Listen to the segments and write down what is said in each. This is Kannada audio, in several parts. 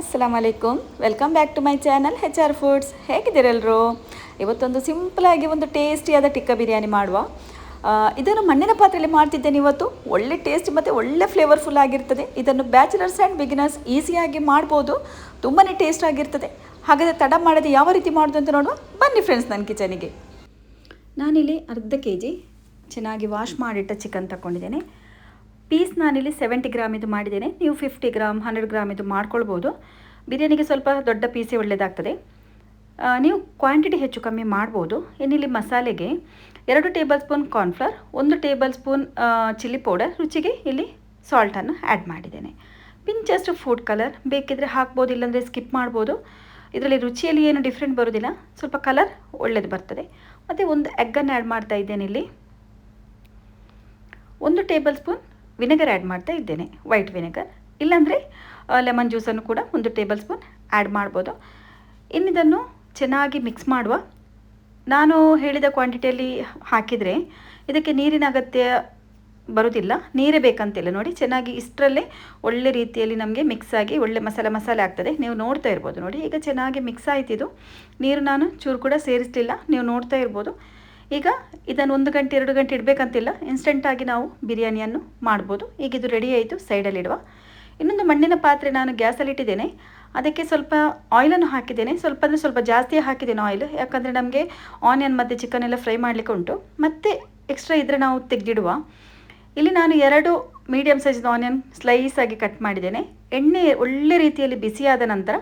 ಅಲೈಕುಮ್ welcome back to my channel H R foods ಹೇಗಿದ್ದೀರೆಲ್ಲರೂ ಇವತ್ತೊಂದು ಸಿಂಪಲಾಗಿ ಒಂದು ಟೇಸ್ಟಿಯಾದ ಟಿಕ್ಕ ಬಿರಿಯಾನಿ ಮಾಡುವ. ಇದನ್ನು ಮಣ್ಣಿನ ಪಾತ್ರೆಯಲ್ಲಿ ಮಾಡ್ತಿದ್ದೇನೆ ಇವತ್ತು. ಒಳ್ಳೆ ಟೇಸ್ಟ್ ಮತ್ತು ಒಳ್ಳೆ ಫ್ಲೇವರ್ಫುಲ್ ಆಗಿರ್ತದೆ. ಇದನ್ನು ಬ್ಯಾಚುಲರ್ಸ್ ಆ್ಯಂಡ್ ಬಿಗಿನರ್ಸ್ ಈಸಿಯಾಗಿ ಮಾಡ್ಬೋದು. ತುಂಬಾ ಟೇಸ್ಟ್ ಆಗಿರ್ತದೆ. ಹಾಗಾದರೆ ತಡ ಮಾಡದೆ ಯಾವ ರೀತಿ ಮಾಡೋದು ಅಂತ ನೋಡುವ. ಬನ್ನಿ ಫ್ರೆಂಡ್ಸ್ ನನ್ನ ಕಿಚನಿಗೆ ನಾನಿಲ್ಲಿ ಅರ್ಧ ಕೆ ಜಿ ಚೆನ್ನಾಗಿ ವಾಶ್ ಮಾಡಿಟ್ಟ ಚಿಕನ್ ತಗೊಂಡಿದ್ದೇನೆ ಪೀಸ್ ನಾನಿಲ್ಲಿ ಸೆವೆಂಟಿ ಗ್ರಾಮ್ ಇದು ಮಾಡಿದ್ದೇನೆ. ನೀವು ಫಿಫ್ಟಿ ಗ್ರಾಮ್ ಹಂಡ್ರೆಡ್ ಗ್ರಾಮ್ ಇದು ಮಾಡ್ಕೊಳ್ಬೋದು. ಬಿರಿಯಾನಿಗೆ ಸ್ವಲ್ಪ ದೊಡ್ಡ ಪೀಸೇ ಒಳ್ಳೆಯದಾಗ್ತದೆ ನೀವು ಕ್ವಾಂಟಿಟಿ ಹೆಚ್ಚು ಕಮ್ಮಿ ಮಾಡ್ಬೋದು. ಇನ್ನಿಲ್ಲಿ ಮಸಾಲೆಗೆ ಎರಡು ಟೇಬಲ್ ಸ್ಪೂನ್ ಕಾರ್ನ್ಫ್ಲವರ್ ಒಂದು ಟೇಬಲ್ ಸ್ಪೂನ್ ಚಿಲ್ಲಿ ಪೌಡರ್ ರುಚಿಗೆ ಇಲ್ಲಿ ಸಾಲ್ಟನ್ನು ಆ್ಯಡ್ ಮಾಡಿದ್ದೇನೆ. ಪಿಂಚಷ್ಟು ಫುಡ್ ಕಲರ್ ಬೇಕಿದ್ರೆ ಹಾಕ್ಬೋದು, ಇಲ್ಲಾಂದರೆ ಸ್ಕಿಪ್ ಮಾಡ್ಬೋದು. ಇದರಲ್ಲಿ ರುಚಿಯಲ್ಲಿ ಏನು ಡಿಫ್ರೆಂಟ್ ಬರೋದಿಲ್ಲ. ಸ್ವಲ್ಪ ಕಲರ್ ಒಳ್ಳೇದು ಬರ್ತದೆ. ಮತ್ತು ಒಂದು ಎಗ್ಗನ್ನು ಆ್ಯಡ್ ಮಾಡ್ತಾ ಇದ್ದೇನೆ ಇಲ್ಲಿ. ಒಂದು ಟೇಬಲ್ ಸ್ಪೂನ್ ವಿನೆಗರ್ ಆ್ಯಡ್ ಮಾಡ್ತಾ ಇದ್ದೇನೆ, ವೈಟ್ ವಿನೆಗರ್. ಇಲ್ಲಾಂದರೆ ಲೆಮನ್ ಜ್ಯೂಸನ್ನು ಕೂಡ ಒಂದು ಟೇಬಲ್ ಸ್ಪೂನ್ ಆ್ಯಡ್ ಮಾಡ್ಬೋದು. ಇನ್ನಿದನ್ನು ಚೆನ್ನಾಗಿ ಮಿಕ್ಸ್ ಮಾಡುವ. ನಾನು ಹೇಳಿದ ಕ್ವಾಂಟಿಟಿಯಲ್ಲಿ ಹಾಕಿದರೆ ಇದಕ್ಕೆ ನೀರಿನ ಅಗತ್ಯ ಬರೋದಿಲ್ಲ. ನೀರೇ ಬೇಕಂತಿಲ್ಲ. ನೋಡಿ, ಚೆನ್ನಾಗಿ ಇಷ್ಟರಲ್ಲೇ ಒಳ್ಳೆ ರೀತಿಯಲ್ಲಿ ನಮಗೆ ಮಿಕ್ಸ್ ಆಗಿ ಒಳ್ಳೆ ಮಸಾಲೆ ಮಸಾಲೆ ಆಗ್ತದೆ. ನೀವು ನೋಡ್ತಾ ಇರ್ಬೋದು. ನೋಡಿ, ಈಗ ಚೆನ್ನಾಗಿ ಮಿಕ್ಸ್ ಆಯ್ತಿದು. ನೀರು ನಾನು ಚೂರು ಕೂಡ ಸೇರಿಸಲಿಲ್ಲ. ನೀವು ನೋಡ್ತಾ ಇರ್ಬೋದು. ಈಗ ಇದನ್ನು ಒಂದು ಗಂಟೆ, ಎರಡು ಗಂಟೆ ಇಡಬೇಕಂತಿಲ್ಲ. ಇನ್ಸ್ಟೆಂಟಾಗಿ ನಾವು ಬಿರಿಯಾನಿಯನ್ನು ಮಾಡ್ಬೋದು. ಈಗ ಇದು ರೆಡಿ ಆಯಿತು ಸೈಡಲ್ಲಿಡುವ ಇನ್ನೊಂದು ಮಣ್ಣಿನ ಪಾತ್ರೆ ನಾನು ಗ್ಯಾಸಲ್ಲಿ ಇಟ್ಟಿದ್ದೇನೆ. ಅದಕ್ಕೆ ಸ್ವಲ್ಪ ಆಯಿಲನ್ನು ಹಾಕಿದ್ದೇನೆ. ಸ್ವಲ್ಪ ಅಂದರೆ ಸ್ವಲ್ಪ ಜಾಸ್ತಿ ಹಾಕಿದ್ದೇನೆ ಆಯಿಲ್ ಯಾಕಂದರೆ ನಮಗೆ ಆನಿಯನ್ ಮತ್ತು ಚಿಕನ್ ಎಲ್ಲ ಫ್ರೈ ಮಾಡಲಿಕ್ಕೆ ಉಂಟು. ಮತ್ತು ಎಕ್ಸ್ಟ್ರಾ ಇದ್ದರೆ ನಾವು ತೆಗೆದಿಡುವ. ಇಲ್ಲಿ ನಾನು ಎರಡು ಮೀಡಿಯಮ್ ಸೈಜ್ನ ಆನಿಯನ್ ಸ್ಲೈಸ್ ಆಗಿ ಕಟ್ ಮಾಡಿದ್ದೇನೆ. ಎಣ್ಣೆ ಒಳ್ಳೆ ರೀತಿಯಲ್ಲಿ ಬಿಸಿಯಾದ ನಂತರ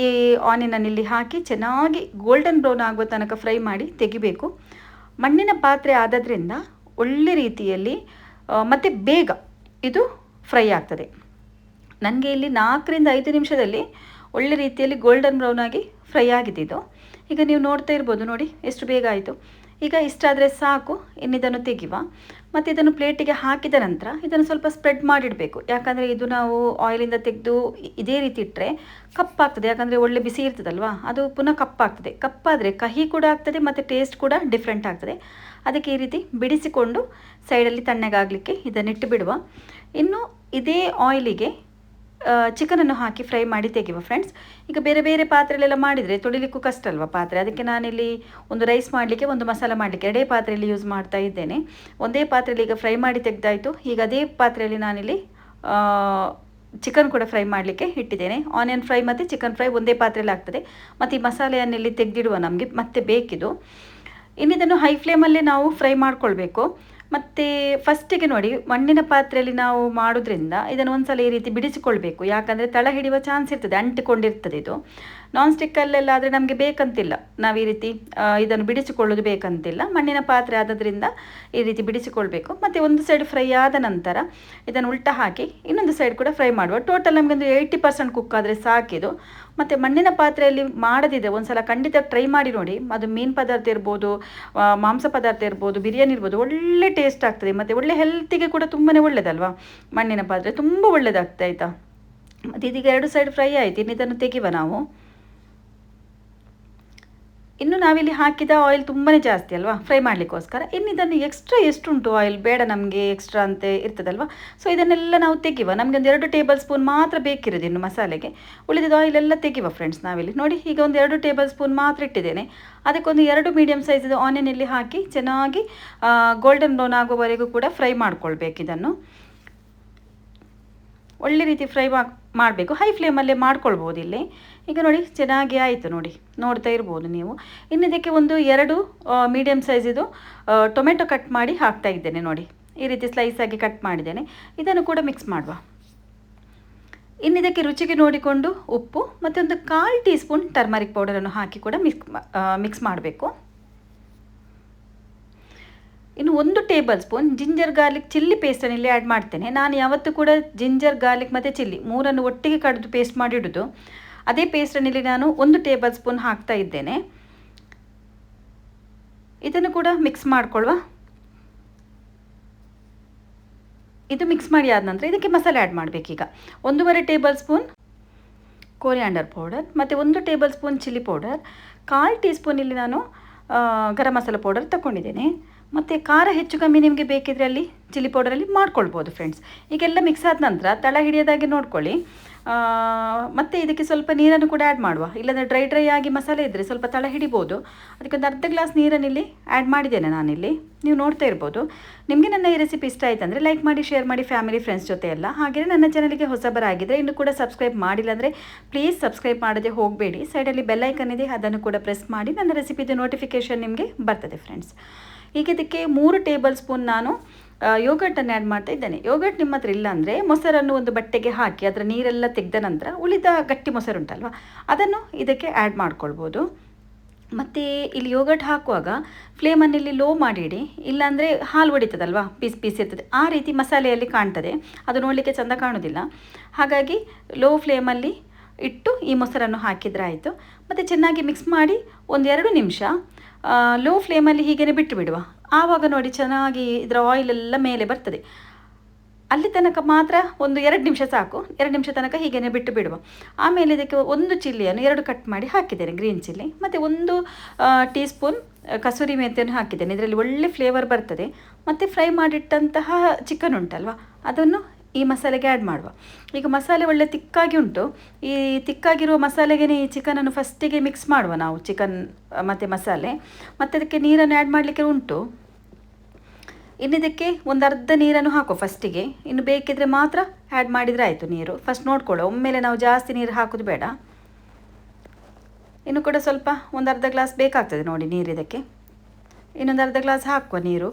ಈ ಆನಿಯನನ್ನು ಇಲ್ಲಿ ಹಾಕಿ ಚೆನ್ನಾಗಿ ಗೋಲ್ಡನ್ ಬ್ರೌನ್ ಆಗುವ ತನಕ ಫ್ರೈ ಮಾಡಿ ತೆಗಿಬೇಕು. ಮಣ್ಣಿನ ಪಾತ್ರೆ ಆದದ್ರಿಂದ ಒಳ್ಳೆ ರೀತಿಯಲ್ಲಿ ಮತ್ತು ಬೇಗ ಇದು ಫ್ರೈ ಆಗ್ತದೆ. ನನಗೆ ಇಲ್ಲಿ ನಾಲ್ಕರಿಂದ ಐದು ನಿಮಿಷದಲ್ಲಿ ಒಳ್ಳೆ ರೀತಿಯಲ್ಲಿ ಗೋಲ್ಡನ್ ಬ್ರೌನ್ ಆಗಿ ಫ್ರೈ ಆಗಿದೆ ಇದು. ಈಗ ನೀವು ನೋಡ್ತಾ ಇರ್ಬೋದು ನೋಡಿ, ಎಷ್ಟು ಬೇಗ ಆಯಿತು. ಈಗ ಇಷ್ಟಾದರೆ ಸಾಕು, ಇನ್ನಿದನ್ನು ತೆಗಿವ. ಮತ್ತು ಇದನ್ನು ಪ್ಲೇಟಿಗೆ ಹಾಕಿದ ನಂತರ ಇದನ್ನು ಸ್ವಲ್ಪ ಸ್ಪ್ರೆಡ್ ಮಾಡಿಡಬೇಕು. ಯಾಕಂದರೆ ಇದು ನಾವು ಆಯಿಲಿಂದ ತೆಗೆದು ಇದೇ ರೀತಿ ಇಟ್ಟರೆ ಕಪ್ಪಾಗ್ತದೆ. ಯಾಕಂದರೆ ಒಳ್ಳೆ ಬಿಸಿ ಇರ್ತದಲ್ವಾ? ಅದು ಪುನಃ ಕಪ್ಪಾಗ್ತದೆ. ಕಪ್ಪಾದರೆ ಕಹಿ ಕೂಡ ಆಗ್ತದೆ ಮತ್ತು ಟೇಸ್ಟ್ ಕೂಡ ಡಿಫ್ರೆಂಟ್ ಆಗ್ತದೆ. ಅದಕ್ಕೆ ಈ ರೀತಿ ಬಿಡಿಸಿಕೊಂಡು ಸೈಡಲ್ಲಿ ತಣ್ಣಗಾಗಲಿಕ್ಕೆ ಇದನ್ನಿಟ್ಟು ಬಿಡುವ. ಇನ್ನು ಇದೇ ಆಯಿಲಿಗೆ ಚಿಕನನ್ನು ಹಾಕಿ ಫ್ರೈ ಮಾಡಿ ತೆಗೆಯುವ ಫ್ರೆಂಡ್ಸ್ ಈಗ ಬೇರೆ ಬೇರೆ ಪಾತ್ರೆಲೆಲ್ಲ ಮಾಡಿದರೆ ತೊಳಿಲಿಕ್ಕೂ ಕಷ್ಟ ಅಲ್ವಾ ಪಾತ್ರೆ? ಅದಕ್ಕೆ ನಾನಿಲ್ಲಿ ಒಂದು ರೈಸ್ ಮಾಡಲಿಕ್ಕೆ, ಒಂದು ಮಸಾಲ ಮಾಡಲಿಕ್ಕೆ ಎರಡೇ ಪಾತ್ರೆಯಲ್ಲಿ ಯೂಸ್ ಮಾಡ್ತಾ ಇದ್ದೇನೆ. ಒಂದೇ ಪಾತ್ರೆಯಲ್ಲಿ ಈಗ ಫ್ರೈ ಮಾಡಿ ತೆಗೆದಾಯಿತು. ಈಗ ಅದೇ ಪಾತ್ರೆಯಲ್ಲಿ ನಾನಿಲ್ಲಿ ಚಿಕನ್ ಕೂಡ ಫ್ರೈ ಮಾಡಲಿಕ್ಕೆ ಇಟ್ಟಿದ್ದೇನೆ. ಆನಿಯನ್ ಫ್ರೈ ಮತ್ತು ಚಿಕನ್ ಫ್ರೈ ಒಂದೇ ಪಾತ್ರೆಯಲ್ಲಿ ಆಗ್ತದೆ. ಮತ್ತು ಈ ಮಸಾಲೆಯನ್ನಿಲ್ಲಿ ತೆಗೆದಿಡುವ ನಮಗೆ ಮತ್ತೆ ಬೇಕಿದು. ಇನ್ನಿದನ್ನು ಹೈ ಫ್ಲೇಮಲ್ಲೇ ನಾವು ಫ್ರೈ ಮಾಡ್ಕೊಳ್ಬೇಕು. ಮತ್ತು ಫಸ್ಟಿಗೆ ನೋಡಿ, ಮಣ್ಣಿನ ಪಾತ್ರೆಯಲ್ಲಿ ನಾವು ಮಾಡೋದ್ರಿಂದ ಇದನ್ನು ಒಂದ್ಸಲ ಈ ರೀತಿ ಬಿಡಿಸಿಕೊಳ್ಬೇಕು. ಯಾಕಂದರೆ ತಳ ಹಿಡಿಯುವ ಚಾನ್ಸ್ ಇರ್ತದೆ, ಅಂಟಿಕೊಂಡಿರ್ತದೆ ಇದು. ನಾನ್ ಸ್ಟಿಕ್ಕಲ್ಲೆಲ್ಲ ಆದರೆ ನಮಗೆ ಬೇಕಂತಿಲ್ಲ. ನಾವು ಈ ರೀತಿ ಇದನ್ನು ಬಿಡಿಸಿಕೊಳ್ಳೋದು ಬೇಕಂತಿಲ್ಲ. ಮಣ್ಣಿನ ಪಾತ್ರೆ ಆದದ್ರಿಂದ ಈ ರೀತಿ ಬಿಡಿಸಿಕೊಳ್ಬೇಕು. ಮತ್ತು ಒಂದು ಸೈಡ್ ಫ್ರೈ ಆದ ನಂತರ ಇದನ್ನು ಉಲ್ಟ ಹಾಕಿ ಇನ್ನೊಂದು ಸೈಡ್ ಕೂಡ ಫ್ರೈ ಮಾಡುವ. ಟೋಟಲ್ ನಮಗೆ ಒಂದು ಏಯ್ಟಿ ಪರ್ಸೆಂಟ್ ಕುಕ್ ಆದರೆ ಸಾಕಿದು ಮತ್ತು ಮಣ್ಣಿನ ಪಾತ್ರೆಯಲ್ಲಿ ಮಾಡದಿದೆ ಒಂದ್ಸಲ ಖಂಡಿತ ಟ್ರೈ ಮಾಡಿ ನೋಡಿ. ಅದು ಮೀನು ಪದಾರ್ಥ ಇರ್ಬೋದು ಮಾಂಸ ಪದಾರ್ಥ ಇರ್ಬೋದು, ಬಿರಿಯಾನಿ ಇರ್ಬೋದು, ಒಳ್ಳೆ ಟೇಸ್ಟ್ ಆಗ್ತದೆ. ಮತ್ತು ಒಳ್ಳೆ ಹೆಲ್ತಿಗೆ ಕೂಡ ತುಂಬಾ ಒಳ್ಳೆಯದಲ್ವಾ ಮಣ್ಣಿನ ಪಾತ್ರೆ ತುಂಬ ಒಳ್ಳೆಯದಾಗ್ತದೆ ಆಯಿತಾ ಮತ್ತು ಇದೀಗ ಎರಡು ಸೈಡ್ ಫ್ರೈ ಆಯಿತು. ಇನ್ನು ಇದನ್ನು ತೆಗಿವ ನಾವು. ಇನ್ನು ನಾವಿಲ್ಲಿ ಹಾಕಿದ ಆಯಿಲ್ ತುಂಬಾ ಜಾಸ್ತಿ ಅಲ್ವಾ? ಫ್ರೈ ಮಾಡಲಿಕ್ಕೋಸ್ಕರ. ಇನ್ನು ಇದನ್ನು ಎಕ್ಸ್ಟ್ರಾ ಎಷ್ಟುಂಟು ಆಯಿಲ್ ಬೇಡ ನಮಗೆ ಎಕ್ಸ್ಟ್ರಾ ಅಂತ ಇರ್ತದಲ್ವಾ? ಸೊ ಇದನ್ನೆಲ್ಲ ನಾವು ತೆಗಿವ ನಮಗೆ ಒಂದು ಎರಡು ಟೇಬಲ್ ಸ್ಪೂನ್ ಮಾತ್ರ ಬೇಕಿರೋದು ಇನ್ನು ಮಸಾಲೆಗೆ. ಉಳಿದಿದ್ದ ಆಯಿಲ್ ಎಲ್ಲ ತೆಗಿವ ಫ್ರೆಂಡ್ಸ್ ನಾವಿಲ್ಲಿ. ನೋಡಿ, ಈಗ ಒಂದು ಎರಡು ಟೇಬಲ್ ಸ್ಪೂನ್ ಮಾತ್ರ ಇಟ್ಟಿದ್ದೇನೆ. ಅದಕ್ಕೊಂದು ಎರಡು ಮೀಡಿಯಮ್ ಸೈಜ್ ಆನಿಯನ್ ಇಲ್ಲಿ ಹಾಕಿ ಚೆನ್ನಾಗಿ ಗೋಲ್ಡನ್ ಬ್ರೌನ್ ಆಗುವವರೆಗೂ ಕೂಡ ಫ್ರೈ ಮಾಡ್ಕೊಳ್ಬೇಕು ಇದನ್ನು. ಒಳ್ಳೆ ರೀತಿ ಫ್ರೈ ಮಾಡಬೇಕು. ಹೈ ಫ್ಲೇಮಲ್ಲೇ ಮಾಡ್ಕೊಳ್ಬೋದು ಇಲ್ಲಿ. ಈಗ ನೋಡಿ, ಚೆನ್ನಾಗಿ ಆಯಿತು ನೋಡಿ. ನೋಡ್ತಾ ಇರ್ಬೋದು ನೀವು. ಇನ್ನು ಇದಕ್ಕೆ ಒಂದು ಎರಡು ಮೀಡಿಯಮ್ ಸೈಜಿದು ಟೊಮೆಟೊ ಕಟ್ ಮಾಡಿ ಹಾಕ್ತಾ ಇದ್ದೇನೆ ನೋಡಿ. ಈ ರೀತಿ ಸ್ಲೈಸ್ ಆಗಿ ಕಟ್ ಮಾಡಿದ್ದೇನೆ. ಇದನ್ನು ಕೂಡ ಮಿಕ್ಸ್ ಮಾಡುವ. ಇನ್ನಿದಕ್ಕೆ ರುಚಿಗೆ ನೋಡಿಕೊಂಡು ಉಪ್ಪು ಮತ್ತು ಒಂದು ಕಾಲು ಟೀ ಸ್ಪೂನ್ ಟರ್ಮರಿಕ್ ಪೌಡರನ್ನು ಹಾಕಿ ಕೂಡ ಮಿಕ್ಸ್ ಮಿಕ್ಸ್ ಮಾಡಬೇಕು. ಇನ್ನು ಒಂದು tablespoon ginger garlic chilli ಪೇಸ್ಟನ್ನು ಇಲ್ಲಿ ಆ್ಯಡ್ ಮಾಡ್ತೇನೆ. ನಾನು ಯಾವತ್ತೂ ಕೂಡ ಜಿಂಜರ್, ಗಾರ್ಲಿಕ್ ಮತ್ತು ಚಿಲ್ಲಿ ಮೂರನ್ನು ಒಟ್ಟಿಗೆ ಕಡಿದು ಪೇಸ್ಟ್ ಮಾಡಿಡೋದು ಅದೇ ಪೇಸ್ಟನ್ನು ಇಲ್ಲಿ ನಾನು ಒಂದು ಟೇಬಲ್ ಸ್ಪೂನ್ ಹಾಕ್ತಾ ಇದ್ದೇನೆ. ಇದನ್ನು ಕೂಡ ಮಿಕ್ಸ್ ಮಾಡಿಕೊಳ್ಳುವ ಇದು ಮಿಕ್ಸ್ ಮಾಡಿ ಆದ ನಂತರ ಇದಕ್ಕೆ ಮಸಾಲೆ ಆ್ಯಡ್ ಮಾಡಬೇಕೀಗ. ಒಂದೂವರೆ ಟೇಬಲ್ ಸ್ಪೂನ್ ಕೋರಿಯಾಂಡರ್ ಪೌಡರ್ ಮತ್ತು ಒಂದು ಟೇಬಲ್ ಸ್ಪೂನ್ ಚಿಲ್ಲಿ ಪೌಡರ್ ಕಾಲು ಟೀ ಸ್ಪೂನ್ ಇಲ್ಲಿ ನಾನು ಗರಂ ಮಸಾಲ ಪೌಡರ್ ತಗೊಂಡಿದ್ದೇನೆ ಮತ್ತು ಖಾರ ಹೆಚ್ಚು ಕಮ್ಮಿ ನಿಮಗೆ ಬೇಕಿದ್ರೆ ಅಲ್ಲಿ ಚಿಲ್ಲಿ ಪೌಡರಲ್ಲಿ ಮಾಡ್ಕೊಳ್ಬೋದು ಫ್ರೆಂಡ್ಸ್ ಈಗೆಲ್ಲ ಮಿಕ್ಸ್ ಆದ ನಂತರ ತಳ ಹಿಡಿಯೋದಾಗಿ ನೋಡ್ಕೊಳ್ಳಿ. ಮತ್ತು ಇದಕ್ಕೆ ಸ್ವಲ್ಪ ನೀರನ್ನು ಕೂಡ ಆ್ಯಡ್ ಮಾಡುವ. ಇಲ್ಲಾಂದರೆ ಡ್ರೈ ಡ್ರೈ ಆಗಿ ಮಸಾಲೆ ಇದ್ದರೆ ಸ್ವಲ್ಪ ತಳ ಹಿಡಿಬೋದು. ಅದಕ್ಕೊಂದು ಅರ್ಧ ಗ್ಲಾಸ್ ನೀರನ್ನಿಲ್ಲಿ ಆ್ಯಡ್ ಮಾಡಿದ್ದೇನೆ ನಾನಿಲ್ಲಿ. ನೀವು ನೋಡ್ತಾ ಇರ್ಬೋದು. ನಿಮಗೆ ನನ್ನ ಈ ರೆಸಿಪಿ ಇಷ್ಟ ಆಯ್ತು ಅಂದರೆ ಲೈಕ್ ಮಾಡಿ ಶೇರ್ ಮಾಡಿ ಫ್ಯಾಮಿಲಿ ಫ್ರೆಂಡ್ಸ್ ಜೊತೆ ಎಲ್ಲ ಹಾಗೆಯೇ ನನ್ನ ಚಾನಲ್ಗೆ ಹೊಸಬರಾಗಿದ್ದರೆ ಇನ್ನು ಕೂಡ ಸಬ್ಸ್ಕ್ರೈಬ್ ಮಾಡಿಲ್ಲ ಅಂದರೆ ಪ್ಲೀಸ್ ಸಬ್ಸ್ಕ್ರೈಬ್ ಮಾಡದೆ ಹೋಗಬೇಡಿ. ಸೈಡಲ್ಲಿ ಬೆಲ್ಲೈಕನ್ ಇದೆ, ಅದನ್ನು ಕೂಡ ಪ್ರೆಸ್ ಮಾಡಿ ನನ್ನ ರೆಸಿಪಿದು ನೋಟಿಫಿಕೇಷನ್ ನಿಮಗೆ ಬರ್ತದೆ ಫ್ರೆಂಡ್ಸ್ ಈಗ ಇದಕ್ಕೆ ಮೂರು ಟೇಬಲ್ ಸ್ಪೂನ್ ನಾನು ಯೋಗರ್ಟನ್ನು ಆ್ಯಡ್ ಮಾಡ್ತಾ ಇದ್ದೇನೆ. ಯೋಗಟ್ ನಿಮ್ಮ ಹತ್ರ ಇಲ್ಲ ಅಂದರೆ ಮೊಸರನ್ನು ಒಂದು ಬಟ್ಟೆಗೆ ಹಾಕಿ ಅದರ ನೀರೆಲ್ಲ ತೆಗೆದ ನಂತರ ಉಳಿದ ಗಟ್ಟಿ ಮೊಸರು ಉಂಟಲ್ವ, ಅದನ್ನು ಇದಕ್ಕೆ ಆ್ಯಡ್ ಮಾಡ್ಕೊಳ್ಬೋದು. ಮತ್ತು ಇಲ್ಲಿ ಯೋಗಟ್ ಹಾಕುವಾಗ ಫ್ಲೇಮನ್ನು ಇಲ್ಲಿ ಲೋ ಮಾಡಿಡಿ ಇಲ್ಲಾಂದರೆ ಹಾಲು ಹೊಡಿತದಲ್ವಾ, ಪೀಸ್ ಪೀಸ್ ಇರ್ತದೆ. ಆ ರೀತಿ ಮಸಾಲೆಯಲ್ಲಿ ಕಾಣ್ತದೆ. ಅದು ನೋಡಲಿಕ್ಕೆ ಚೆಂದ ಕಾಣೋದಿಲ್ಲ. ಹಾಗಾಗಿ ಲೋ ಫ್ಲೇಮಲ್ಲಿ ಇಟ್ಟು ಈ ಮೊಸರನ್ನು ಹಾಕಿದ್ರೆ ಆಯಿತು ಮತ್ತು ಚೆನ್ನಾಗಿ ಮಿಕ್ಸ್ ಮಾಡಿ ಒಂದೆರಡು ನಿಮಿಷ ಲೋ ಫ್ಲೇಮಲ್ಲಿ ಹೀಗೇ ಬಿಟ್ಟು ಬಿಡುವ ಆವಾಗ ನೋಡಿ ಚೆನ್ನಾಗಿ ಇದರ ಆಯಿಲ್ ಎಲ್ಲ ಮೇಲೆ ಬರ್ತದೆ. ಅಲ್ಲಿ ತನಕ ಮಾತ್ರ ಒಂದು ಎರಡು ನಿಮಿಷ ಸಾಕು. ಎರಡು ನಿಮಿಷ ತನಕ ಹೀಗೇನೆ ಬಿಟ್ಟು ಬಿಡುವ ಆಮೇಲೆ ಇದಕ್ಕೆ ಒಂದು ಚಿಲ್ಲಿಯನ್ನು ಎರಡು ಕಟ್ ಮಾಡಿ ಹಾಕಿದ್ದೇನೆ ಗ್ರೀನ್ ಚಿಲ್ಲಿ ಮತ್ತು ಒಂದು ಟೀ ಸ್ಪೂನ್ ಕಸೂರಿ ಮೆಂತೆಯನ್ನು ಹಾಕಿದ್ದೇನೆ. ಇದರಲ್ಲಿ ಒಳ್ಳೆ ಫ್ಲೇವರ್ ಬರ್ತದೆ. ಮತ್ತು ಫ್ರೈ ಮಾಡಿಟ್ಟಂತಹ ಚಿಕನ್ ಉಂಟಲ್ವ, ಅದನ್ನು ಈ ಮಸಾಲೆಗೆ ಆ್ಯಡ್ ಮಾಡುವ. ಈಗ ಮಸಾಲೆ ಒಳ್ಳೆ ತಿಕ್ಕಾಗಿ ಉಂಟು. ಈ ತಿಕ್ಕಾಗಿರುವ ಮಸಾಲೆಗೆ ಈ ಚಿಕನನ್ನು ಫಸ್ಟಿಗೆ ಮಿಕ್ಸ್ ಮಾಡುವ ನಾವು ಚಿಕನ್ ಮತ್ತು ಮಸಾಲೆ. ಮತ್ತು ಅದಕ್ಕೆ ನೀರನ್ನು ಆ್ಯಡ್ ಮಾಡಲಿಕ್ಕೆ ಉಂಟು. ಇನ್ನಿದಕ್ಕೆ ಒಂದು ಅರ್ಧ ನೀರನ್ನು ಹಾಕುವ ಫಸ್ಟಿಗೆ ಇನ್ನು ಬೇಕಿದ್ರೆ ಮಾತ್ರ ಆ್ಯಡ್ ಮಾಡಿದರೆ ಆಯಿತು ನೀರು. ಫಸ್ಟ್ ನೋಡ್ಕೊಳ್ಳೋ ಒಮ್ಮೆಲೆ ನಾವು ಜಾಸ್ತಿ ನೀರು ಹಾಕೋದು ಬೇಡ. ಇನ್ನು ಕೂಡ ಸ್ವಲ್ಪ ಒಂದು ಅರ್ಧ ಗ್ಲಾಸ್ ಬೇಕಾಗ್ತದೆ ನೋಡಿ ನೀರು ಇದಕ್ಕೆ. ಇನ್ನೊಂದು ಅರ್ಧ ಗ್ಲಾಸ್ ಹಾಕುವ ನೀರು.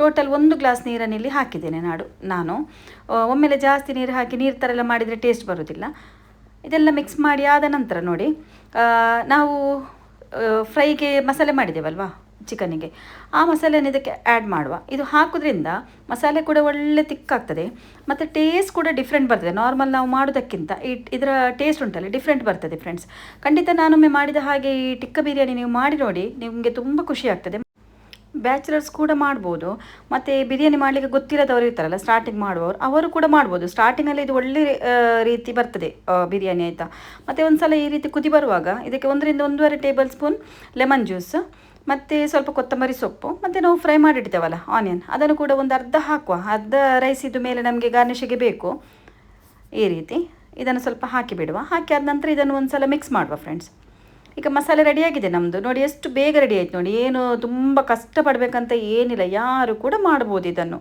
ಟೋಟಲ್ ಒಂದು ಗ್ಲಾಸ್ ನೀರನ್ನು ಇಲ್ಲಿ ಹಾಕಿದ್ದೇನೆ ನಾಡು, ನಾನು. ಒಮ್ಮೆಲೆ ಜಾಸ್ತಿ ನೀರು ಹಾಕಿ ನೀರು ಥರ ಎಲ್ಲ ಮಾಡಿದರೆ ಟೇಸ್ಟ್ ಬರೋದಿಲ್ಲ. ಇದೆಲ್ಲ ಮಿಕ್ಸ್ ಮಾಡಿ ಆದ ನಂತರ ನೋಡಿ ನಾವು ಫ್ರೈಗೆ ಮಸಾಲೆ ಮಾಡಿದ್ದೇವಲ್ವಾ ಚಿಕನಿಗೆ ಆ ಮಸಾಲೆಯನ್ನು ಇದಕ್ಕೆ ಆ್ಯಡ್ ಮಾಡುವ. ಇದು ಹಾಕೋದ್ರಿಂದ ಮಸಾಲೆ ಕೂಡ ಒಳ್ಳೆ ತಿಕ್ಕಾಗ್ತದೆ ಮತ್ತು ಟೇಸ್ಟ್ ಕೂಡ ಡಿಫ್ರೆಂಟ್ ಬರ್ತದೆ. ನಾರ್ಮಲ್ ನಾವು ಮಾಡೋದಕ್ಕಿಂತ ಈ ಇದರ ಟೇಸ್ಟ್ ಉಂಟಲ್ಲ ಡಿಫ್ರೆಂಟ್ ಬರ್ತದೆ ಫ್ರೆಂಡ್ಸ್ ಖಂಡಿತ ನಾನೊಮ್ಮೆ ಮಾಡಿದ ಹಾಗೆ ಈ ಟಿಕ್ಕ ಬಿರಿಯಾನಿ ನೀವು ಮಾಡಿ ನೋಡಿ, ನಿಮಗೆ ತುಂಬ ಖುಷಿ ಆಗ್ತದೆ. ಬ್ಯಾಚುಲರ್ಸ್ ಕೂಡ ಮಾಡ್ಬೋದು. ಮತ್ತು ಬಿರಿಯಾನಿ ಮಾಡಲಿಕ್ಕೆ ಗೊತ್ತಿರದವರು ಇರ್ತಾರಲ್ಲ ಸ್ಟಾರ್ಟಿಂಗ್ ಮಾಡುವವರು, ಅವರು ಕೂಡ ಮಾಡ್ಬೋದು. ಸ್ಟಾರ್ಟಿಂಗಲ್ಲಿ ಇದು ಒಳ್ಳೆ ರೀತಿ ಬರ್ತದೆ ಬಿರಿಯಾನಿ ಆಯಿತಾ. ಮತ್ತು ಒಂದು ಸಲ ಈ ರೀತಿ ಕುದಿ ಬರುವಾಗ ಇದಕ್ಕೆ ಒಂದರಿಂದ ಒಂದೂವರೆ ಟೇಬಲ್ ಸ್ಪೂನ್ ಲೆಮನ್ ಜ್ಯೂಸ್, ಮತ್ತು ಸ್ವಲ್ಪ ಕೊತ್ತಂಬರಿ ಸೊಪ್ಪು, ಮತ್ತು ನಾವು ಫ್ರೈ ಮಾಡಿಡ್ತೇವಲ್ಲ, ಆನಿಯನ್. ಅದನ್ನು ಕೂಡ ಒಂದು ಅರ್ಧ ಹಾಕುವ, ಅರ್ಧ ರೈಸ್ ಮೇಲೆ ನಮಗೆ ಗಾರ್ನಿಷಿಗೆ ಬೇಕು. ಈ ರೀತಿ ಇದನ್ನು ಸ್ವಲ್ಪ ಹಾಕಿ ಬಿಡುವ ಹಾಕಿ ಆದ ನಂತರ ಇದನ್ನು ಒಂದು ಸಲ ಮಿಕ್ಸ್ ಮಾಡುವ ಫ್ರೆಂಡ್ಸ್ ಈಗ ಮಸಾಲೆ ರೆಡಿಯಾಗಿದೆ ನಮ್ಮದು ನೋಡಿ ಎಷ್ಟು ಬೇಗ ರೆಡಿ ಆಯ್ತು ನೋಡಿ. ಏನು ತುಂಬ ಕಷ್ಟಪಡಬೇಕಂತ ಏನಿಲ್ಲ. ಯಾರು ಕೂಡ ಮಾಡ್ಬೋದು ಇದನ್ನು.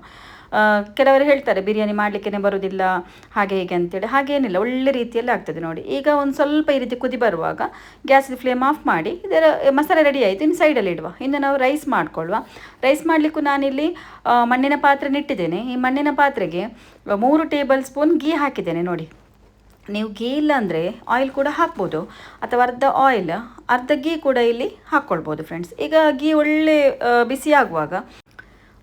ಕೆಲವರು ಹೇಳ್ತಾರೆ, ಬಿರಿಯಾನಿ ಮಾಡಲಿಕ್ಕೇ ಬರೋದಿಲ್ಲ. ಹಾಗೆ ಹೀಗೆ ಅಂತೇಳಿ. ಹಾಗೇನಿಲ್ಲ. ಒಳ್ಳೆ ರೀತಿಯಲ್ಲಿ ಆಗ್ತದೆ ನೋಡಿ. ಈಗ ಒಂದು ಸ್ವಲ್ಪ ಈ ರೀತಿ ಕುದಿ ಬರುವಾಗ ಗ್ಯಾಸ್ ಫ್ಲೇಮ್ ಆಫ್ ಮಾಡಿ ಇದರ ಮಸಾಲೆ ರೆಡಿ ಆಯಿತು. ಇನ್ನು ಸೈಡಲ್ಲಿ ಇಡುವ. ಇನ್ನು ನಾವು ರೈಸ್ ಮಾಡ್ಕೊಳ್ಳುವ. ರೈಸ್ ಮಾಡಲಿಕ್ಕೂ ನಾನಿಲ್ಲಿ ಮಣ್ಣಿನ ಪಾತ್ರೆ ಇಟ್ಟಿದ್ದೇನೆ. ಈ ಮಣ್ಣಿನ ಪಾತ್ರೆಗೆ ಮೂರು ಟೇಬಲ್ ಸ್ಪೂನ್ ಗೀ ಹಾಕಿದ್ದೇನೆ ನೋಡಿ. ನೀವು ಗೀ ಇಲ್ಲ ಅಂದರೆ ಆಯಿಲ್ ಕೂಡ ಹಾಕ್ಬೋದು. ಅಥವಾ ಅರ್ಧ ಆಯಿಲ್ ಅರ್ಧ ಗೀ ಕೂಡ ಇಲ್ಲಿ ಹಾಕ್ಕೊಳ್ಬೋದು ಫ್ರೆಂಡ್ಸ್ ಈಗ ಗೀ ಒಳ್ಳೆ ಬಿಸಿ ಆಗುವಾಗ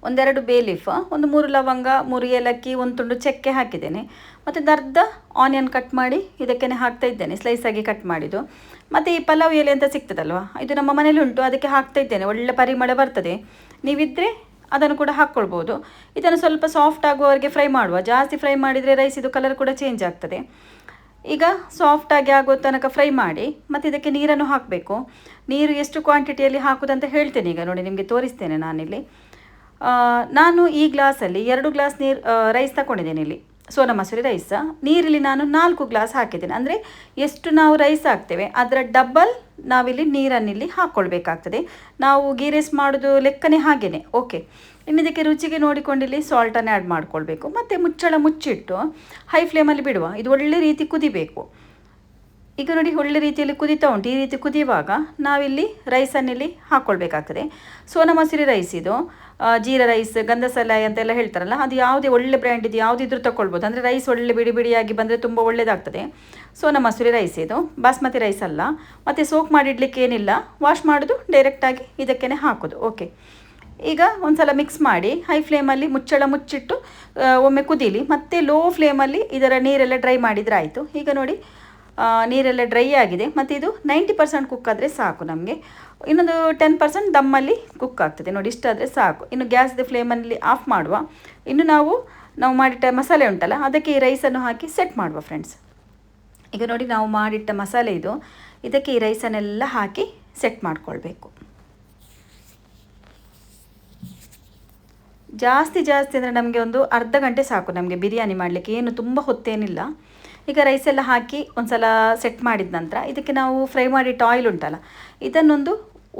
ಒಂದೆರಡು ಬೇ ಲೀಫ್ ಒಂದು ಮೂರು ಲವಂಗ, ಮೂರು ಏಲಕ್ಕಿ, ಒಂದು ತುಂಡು ಚಕ್ಕೆ ಹಾಕಿದ್ದೇನೆ. ಮತ್ತು ಅರ್ಧ ಆನಿಯನ್ ಕಟ್ ಮಾಡಿ ಇದಕ್ಕೆ ಹಾಕ್ತಾ ಇದ್ದೇನೆ ಆಗಿ ಕಟ್ ಮಾಡಿದ್ದು. ಮತ್ತು ಈ ಪಲಾವ್ ಎಲೆ ಅಂತ ಸಿಗ್ತದಲ್ವ, ಇದು ನಮ್ಮ ಮನೇಲಿ ಉಂಟು, ಅದಕ್ಕೆ ಹಾಕ್ತಾ ಇದ್ದೇನೆ. ಒಳ್ಳೆ ಪರಿಮಳ ಬರ್ತದೆ. ನೀವಿದ್ದರೆ ಅದನ್ನು ಕೂಡ ಹಾಕ್ಕೊಳ್ಬೋದು. ಇದನ್ನು ಸ್ವಲ್ಪ ಸಾಫ್ಟ್ ಆಗುವವರೆಗೆ ಫ್ರೈ ಮಾಡುವ. ಜಾಸ್ತಿ ಫ್ರೈ ಮಾಡಿದರೆ ರೈಸ್ ಇದು ಕಲರ್ ಕೂಡ ಚೇಂಜ್ ಆಗ್ತದೆ. ಈಗ ಸಾಫ್ಟಾಗಿ ಆಗೋ ತನಕ ಫ್ರೈ ಮಾಡಿ, ಮತ್ತು ಇದಕ್ಕೆ ನೀರನ್ನು ಹಾಕಬೇಕು. ನೀರು ಎಷ್ಟು ಕ್ವಾಂಟಿಟಿಯಲ್ಲಿ ಹಾಕೋದಂತ ಹೇಳ್ತೇನೆ ಈಗ, ನೋಡಿ ನಿಮಗೆ ತೋರಿಸ್ತೇನೆ ನಾನಿಲ್ಲಿ. ನಾನು ಈ ಗ್ಲಾಸಲ್ಲಿ ಎರಡು ಗ್ಲಾಸ್ ನೀರು ರೈಸ್ ತಗೊಂಡಿದ್ದೇನೆ ಇಲ್ಲಿ. ಸೋನಾ ಮಸೂರಿ ರೈಸ್ ನೀರಿಲ್ಲಿ ನಾನು ನಾಲ್ಕು ಗ್ಲಾಸ್ ಹಾಕಿದ್ದೀನಿ. ಅಂದರೆ ಎಷ್ಟು ನಾವು ರೈಸ್ ಹಾಕ್ತೇವೆ, ಅದರ ಡಬ್ಬಲ್ ನಾವಿಲ್ಲಿ ನೀರನ್ನಿಲ್ಲಿ ಹಾಕ್ಕೊಳ್ಬೇಕಾಗ್ತದೆ ನಾವು ಗೀ ರೈಸ್ ಮಾಡೋದು ಲೆಕ್ಕನೇ ಹಾಗೇನೆ ಓಕೆ ಇನ್ನು ಇದಕ್ಕೆ ರುಚಿಗೆ ನೋಡಿಕೊಂಡಿಲ್ಲಿ ಸಾಲ್ಟನ್ನು ಆ್ಯಡ್ ಮಾಡ್ಕೊಳ್ಬೇಕು. ಮತ್ತು ಮುಚ್ಚಳ ಮುಚ್ಚಿಟ್ಟು ಹೈ ಫ್ಲೇಮಲ್ಲಿ ಬಿಡುವ, ಇದು ಒಳ್ಳೆ ರೀತಿ ಕುದಿಬೇಕು. ಈಗ ನೋಡಿ ಒಳ್ಳೆ ರೀತಿಯಲ್ಲಿ ಕುದಿತಾ ಉಂಟು. ಈ ರೀತಿ ಕುದಿಯುವಾಗ ನಾವಿಲ್ಲಿ ರೈಸನ್ನಿಲ್ಲಿ ಹಾಕ್ಕೊಳ್ಬೇಕಾಗ್ತದೆ ಸೋನಾ ಮಸೂರಿ ರೈಸ್ ಇದು. ಜೀರ ರೈಸ್ ಗಂಧಸಲಾಯಿ ಅಂತೆಲ್ಲ ಹೇಳ್ತಾರಲ್ಲ, ಅದು ಯಾವುದೇ ಒಳ್ಳೆ ಬ್ರ್ಯಾಂಡ್ ಇದು ಯಾವುದಿದ್ರೂ ತಗೊಳ್ಬೋದು ಅಂದರೆ ರೈಸ್ ಒಳ್ಳೆ ಬಿಡಿ ಬಿಡಿಯಾಗಿ ಬಂದರೆ ತುಂಬ ಒಳ್ಳೆಯದಾಗ್ತದೆ ಸೋನಾ ಮಸೂರಿ ರೈಸ್ ಇದು. ಬಾಸ್ಮತಿ ರೈಸ್ ಅಲ್ಲ. ಮತ್ತು ಸೋಕ್ ಮಾಡಿಡ್ಲಿಕ್ಕೆ ಏನಿಲ್ಲ. ವಾಶ್ ಮಾಡೋದು ಡೈರೆಕ್ಟಾಗಿ ಇದಕ್ಕೇ ಹಾಕೋದು. ಓಕೆ ಈಗ ಒಂದ್ಸಲ ಮಿಕ್ಸ್ ಮಾಡಿ ಹೈ ಫ್ಲೇಮಲ್ಲಿ ಮುಚ್ಚಳ ಮುಚ್ಚಿಟ್ಟು ಒಮ್ಮೆ ಕುದೀಲಿ. ಮತ್ತೆ ಲೋ ಫ್ಲೇಮಲ್ಲಿ ಇದರ ನೀರೆಲ್ಲ ಡ್ರೈ ಮಾಡಿದರೆ ಆಯಿತು. ಈಗ ನೋಡಿ ನೀರೆಲ್ಲ ಡ್ರೈ ಆಗಿದೆ. ಮತ್ತು ಇದು ನೈಂಟಿ ಪರ್ಸೆಂಟ್ ಕುಕ್ ಆದರೆ ಸಾಕು ನಮಗೆ. ಇನ್ನೊಂದು ಟೆನ್ ಪರ್ಸೆಂಟ್ ದಮ್ಮಲ್ಲಿ ಕುಕ್ ಆಗ್ತದೆ. ನೋಡಿ ಇಷ್ಟಾದರೆ ಸಾಕು. ಇನ್ನು ಗ್ಯಾಸ್ದು ಫ್ಲೇಮಲ್ಲಿ ಆಫ್ ಮಾಡುವ. ಇನ್ನು ನಾವು ನಾವು ಮಾಡಿಟ್ಟ ಮಸಾಲೆ ಉಂಟಲ್ಲ, ಅದಕ್ಕೆ ಈ ರೈಸನ್ನು ಹಾಕಿ ಸೆಟ್ ಮಾಡುವ ಫ್ರೆಂಡ್ಸ್ ಈಗ ನೋಡಿ, ನಾವು ಮಾಡಿಟ್ಟ ಮಸಾಲೆ ಇದು. ಇದಕ್ಕೆ ಈ ರೈಸನ್ನೆಲ್ಲ ಹಾಕಿ ಸೆಟ್ ಮಾಡಿಕೊಳ್ಬೇಕು. ಜಾಸ್ತಿ ಜಾಸ್ತಿ ಅಂದರೆ ನಮಗೆ ಒಂದು ಅರ್ಧ ಗಂಟೆ ಸಾಕು ನಮಗೆ ಬಿರಿಯಾನಿ ಮಾಡಲಿಕ್ಕೆ. ಏನು ತುಂಬ ಹೊತ್ತೇನಿಲ್ಲ. ಈಗ ರೈಸ್ ಎಲ್ಲ ಹಾಕಿ ಒಂದು ಸಲ ಸೆಟ್ ಮಾಡಿದ ನಂತರ ಇದಕ್ಕೆ ನಾವು ಫ್ರೈ ಮಾಡಿಟ್ಟ ಆಯಿಲ್ ಉಂಟಲ್ಲ, ಇದನ್ನೊಂದು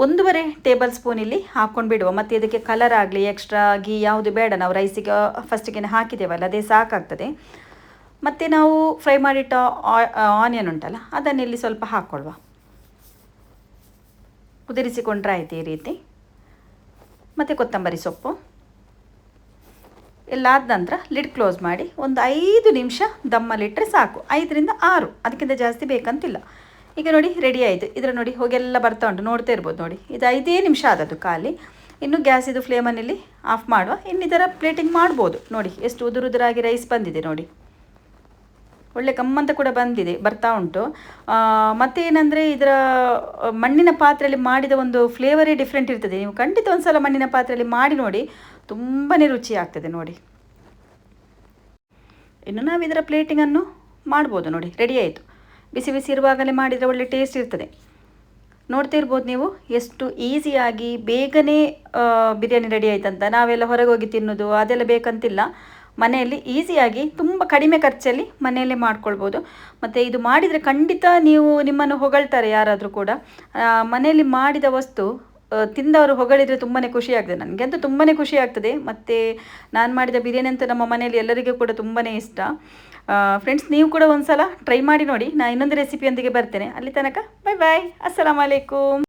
ಒಂದೂವರೆ ಟೇಬಲ್ ಸ್ಪೂನ್ ಇಲ್ಲಿ ಹಾಕ್ಕೊಂಡು ಬಿಡುವ. ಮತ್ತು ಇದಕ್ಕೆ ಕಲರ್ ಆಗಲಿ ಎಕ್ಸ್ಟ್ರಾ ಗೀ ಯಾವುದು ಬೇಡ, ನಾವು ರೈಸಿಗೆ ಫಸ್ಟಿಗೆ ಹಾಕಿದ್ದೇವಲ್ಲ, ಅದೇ ಸಾಕಾಗ್ತದೆ. ಮತ್ತು ನಾವು ಫ್ರೈ ಮಾಡಿಟ್ಟ ಆನಿಯನ್ ಉಂಟಲ್ಲ ಅದನ್ನಿಲ್ಲಿ ಸ್ವಲ್ಪ ಹಾಕ್ಕೊಳ್ವ ಕುದಿರಿಸಿಕೊಂಡ್ರೆ ಆಯಿತು ಈ ರೀತಿ. ಮತ್ತು ಕೊತ್ತಂಬರಿ ಸೊಪ್ಪು. ಎಲ್ಲ ಆದ ನಂತರ ಲಿಡ್ ಕ್ಲೋಸ್ ಮಾಡಿ ಒಂದು ಐದು ನಿಮಿಷ ದಮ್ಮಲ್ಲಿಟ್ಟರೆ ಸಾಕು. ಐದರಿಂದ ಆರು. ಅದಕ್ಕಿಂತ ಜಾಸ್ತಿ ಬೇಕಂತಿಲ್ಲ. ಈಗ ನೋಡಿ ರೆಡಿ ಆಯಿತು. ಇದರ ನೋಡಿ ಹೋಗೆಲ್ಲ ಬರ್ತಾ ಉಂಟು. ನೋಡ್ತಾ ಇರ್ಬೋದು ನೋಡಿ. ಇದು ಐದೇ ನಿಮಿಷ ಆದದ್ದು ಖಾಲಿ. ಇನ್ನು ಗ್ಯಾಸ್ ಇದು ಫ್ಲೇಮನಲ್ಲಿ ಆಫ್ ಮಾಡುವ. ಇನ್ನಿತರ ಪ್ಲೇಟಿಂಗ್ ಮಾಡ್ಬೋದು. ನೋಡಿ ಎಷ್ಟು ಉದುರುದುರಾಗಿ ರೈಸ್ ಬಂದಿದೆ ನೋಡಿ. ಒಳ್ಳೆ ಕಮ್ಮಂತ ಕೂಡ ಬಂದಿದೆ, ಬರ್ತಾ ಉಂಟು. ಮತ್ತೆ ಏನಂದರೆ ಇದರ ಮಣ್ಣಿನ ಪಾತ್ರೆಯಲ್ಲಿ ಮಾಡಿದ ಒಂದು ಫ್ಲೇವರೇ ಡಿಫ್ರೆಂಟ್ ಇರ್ತದೆ. ನೀವು ಖಂಡಿತ ಒಂದು ಸಲ ಮಣ್ಣಿನ ಪಾತ್ರೆಯಲ್ಲಿ ಮಾಡಿ ನೋಡಿ ತುಂಬಾ ರುಚಿ ಆಗ್ತದೆ ನೋಡಿ. ಇನ್ನು ನಾವು ಇದರ ಪ್ಲೇಟಿಂಗನ್ನು ಮಾಡ್ಬೋದು ನೋಡಿ ರೆಡಿ ಆಯಿತು. ಬಿಸಿ ಬಿಸಿ ಇರುವಾಗಲೇ ಮಾಡಿದರೆ ಒಳ್ಳೆ ಟೇಸ್ಟ್ ಇರ್ತದೆ. ನೋಡ್ತಾ ಇರ್ಬೋದು ನೀವು, ಎಷ್ಟು ಈಸಿಯಾಗಿ ಬೇಗನೆ ಬಿರಿಯಾನಿ ರೆಡಿ ಆಯ್ತಂತ. ನಾವೆಲ್ಲ ಹೊರಗೆ ಹೋಗಿ ತಿನ್ನೋದು, ಅದೆಲ್ಲ ಬೇಕಂತಿಲ್ಲ. ಮನೆಯಲ್ಲಿ ಈಸಿಯಾಗಿ ತುಂಬ ಕಡಿಮೆ ಖರ್ಚಲ್ಲಿ ಮನೆಯಲ್ಲೇ ಮಾಡ್ಕೊಳ್ಬೋದು. ಮತ್ತು ಇದು ಮಾಡಿದರೆ ಖಂಡಿತ ನೀವು ನಿಮ್ಮನ್ನು ಹೊಗಳ್ತಾರೆ ಯಾರಾದರೂ ಕೂಡ. ಮನೆಯಲ್ಲಿ ಮಾಡಿದ ವಸ್ತು ತಿಂದವರು ಹೊಗಳಿದರೆ ತುಂಬಾ ಖುಷಿ ಆಗ್ತದೆ. ನನಗೆ ಅಂತೂ ತುಂಬಾ ಖುಷಿ ಆಗ್ತದೆ. ಮತ್ತು ನಾನು ಮಾಡಿದ ಬಿರಿಯಾನಿ ಅಂತೂ ನಮ್ಮ ಮನೆಯಲ್ಲಿ ಎಲ್ಲರಿಗೂ ಕೂಡ ತುಂಬಾ ಇಷ್ಟ. ಫ್ರೆಂಡ್ಸ್ ನೀವು ಕೂಡ ಒಂದು ಸಲ ಟ್ರೈ ಮಾಡಿ ನೋಡಿ. ನಾನು ಇನ್ನೊಂದು ರೆಸಿಪಿಯೊಂದಿಗೆ ಬರ್ತೇನೆ. ಅಲ್ಲಿ ತನಕ ಬಾಯ್ ಬಾಯ್ ಅಸ್ಸಲಾಮ್ ಅಲೈಕುಮ್